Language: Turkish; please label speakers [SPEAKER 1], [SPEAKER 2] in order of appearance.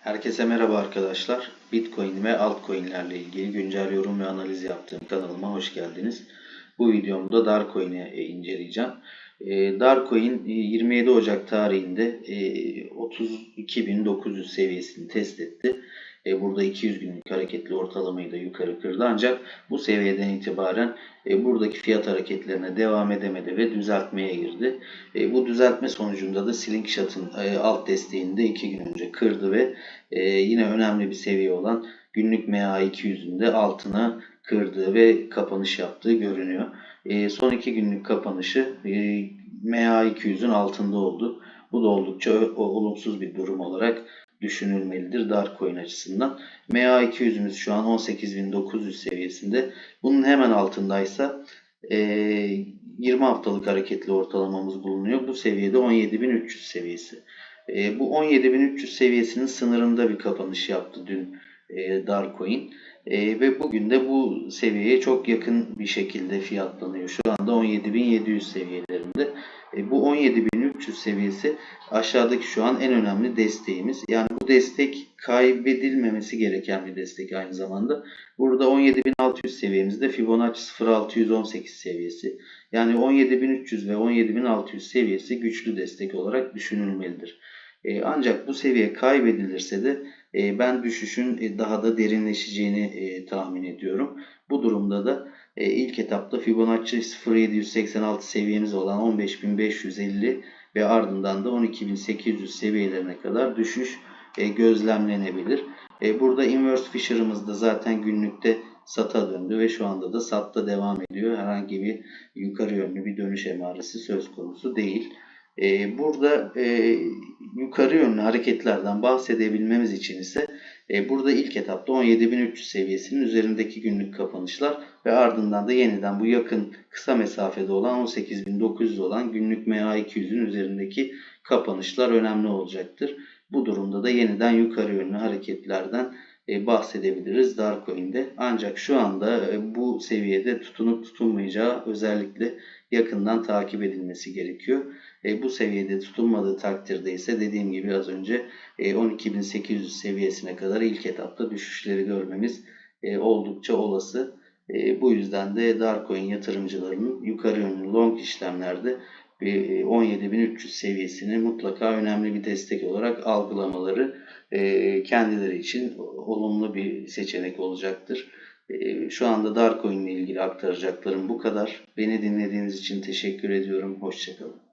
[SPEAKER 1] Herkese merhaba arkadaşlar. Bitcoin ve altcoin'lerle ilgili güncel yorum ve analiz yaptığım kanalıma hoş geldiniz. Bu videomda Darcoin'i e, inceleyeceğim. E, Darcoin e, 27 Ocak tarihinde e, 32.900 seviyesini test etti. E, burada 200 günlük hareketli ortalamayı da yukarı kırdı. Ancak bu seviyeden itibaren e, buradaki fiyat hareketlerine devam edemedi ve düzeltmeye girdi. E, bu düzeltme sonucunda da Slingshot'ın e, alt desteğini de 2 gün önce kırdı ve e, yine önemli bir seviye olan günlük MA200'ün de altına kırdığı ve kapanış yaptığı görünüyor. E, son 2 günlük kapanışı e, MA200'ün altında oldu. Bu da oldukça olumsuz bir durum olarak düşünülmelidir Darkcoin açısından. MA200'ümüz şu an 18.900 seviyesinde. Bunun hemen altındaysa e, 20 haftalık hareketli ortalamamız bulunuyor. Bu seviyede 17.300 seviyesi. E, bu 17.300 seviyesinin sınırında bir kapanış yaptı dün e, Darcoin. E, ve bugün de bu seviyeye çok yakın bir şekilde fiyatlanıyor. Şu anda 17.700 seviyelerinde. E, bu 17.300 seviyesi aşağıdaki şu an en önemli desteğimiz. Yani bu destek kaybedilmemesi gereken bir destek aynı zamanda. Burada 17.600 seviyemizde Fibonacci 0.618 seviyesi. Yani 17.300 ve 17.600 seviyesi güçlü destek olarak düşünülmelidir. E, ancak bu seviye kaybedilirse de e, ben düşüşün e, daha da derinleşeceğini tahmin ediyorum. Bu durumda da ilk etapta Fibonacci 0.786 seviyemiz olan 15.550 ve ardından da 12.800 seviyelerine kadar düşüş gözlemlenebilir. Burada inverse fisher'ımız da zaten günlükte sata döndü ve şu anda da satta devam ediyor. Herhangi bir yukarı yönlü bir dönüş emaresi söz konusu değil. E, burada e, yukarı yönlü hareketlerden bahsedebilmemiz için ise e, burada ilk etapta 17.300 seviyesinin üzerindeki günlük kapanışlar ve ardından da yeniden bu yakın kısa mesafede olan 18.900 olan günlük MA200'ün üzerindeki kapanışlar önemli olacaktır. Bu durumda da yeniden yukarı yönlü hareketlerden bahsedebiliriz Darcoin'de. Ancak şu anda e, bu seviyede tutunup tutunmayacağı özellikle yakından takip edilmesi gerekiyor. E, bu seviyede tutunmadığı takdirde ise dediğim gibi az önce e, 12.800 seviyesine kadar ilk etapta düşüşleri görmemiz e, oldukça olası. E, bu yüzden de Darcoin yatırımcılarının yukarı yönlü long işlemlerde bir 17.300 seviyesini mutlaka önemli bir destek olarak algılamaları e, kendileri için olumlu bir seçenek olacaktır. E, Şu anda Darcoin ile ilgili aktaracaklarım bu kadar. Beni dinlediğiniz için teşekkür ediyorum. Hoşçakalın.